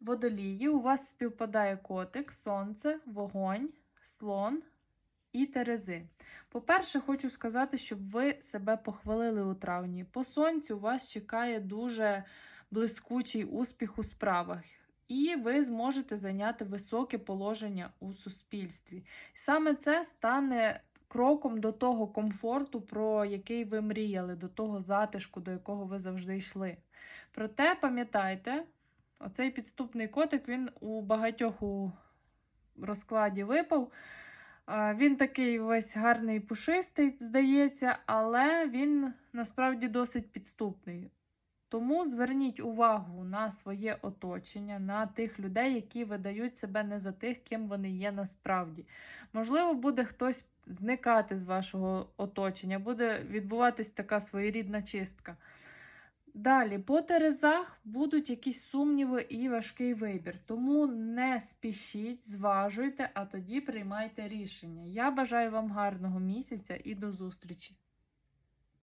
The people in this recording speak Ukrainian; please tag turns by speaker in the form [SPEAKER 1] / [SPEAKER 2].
[SPEAKER 1] водолії у вас співпадає котик, сонце, вогонь, слон і терези. По-перше, хочу сказати, щоб ви себе похвалили у травні. По сонцю вас чекає дуже блискучий успіх у справах. І ви зможете зайняти високе положення у суспільстві. Саме це стане кроком до того комфорту, про який ви мріяли, до того затишку, до якого ви завжди йшли. Проте пам'ятайте, оцей підступний котик він у багатьох у розкладі випав. Він такий весь гарний пушистий, здається, але він насправді досить підступний. Тому зверніть увагу на своє оточення, на тих людей, які видають себе не за тих, ким вони є насправді. Можливо, буде хтось зникати з вашого оточення, буде відбуватись така своєрідна чистка. Далі, по терезах будуть якісь сумніви і важкий вибір. Тому не спішіть, зважуйте, а тоді приймайте рішення. Я бажаю вам гарного місяця і до зустрічі!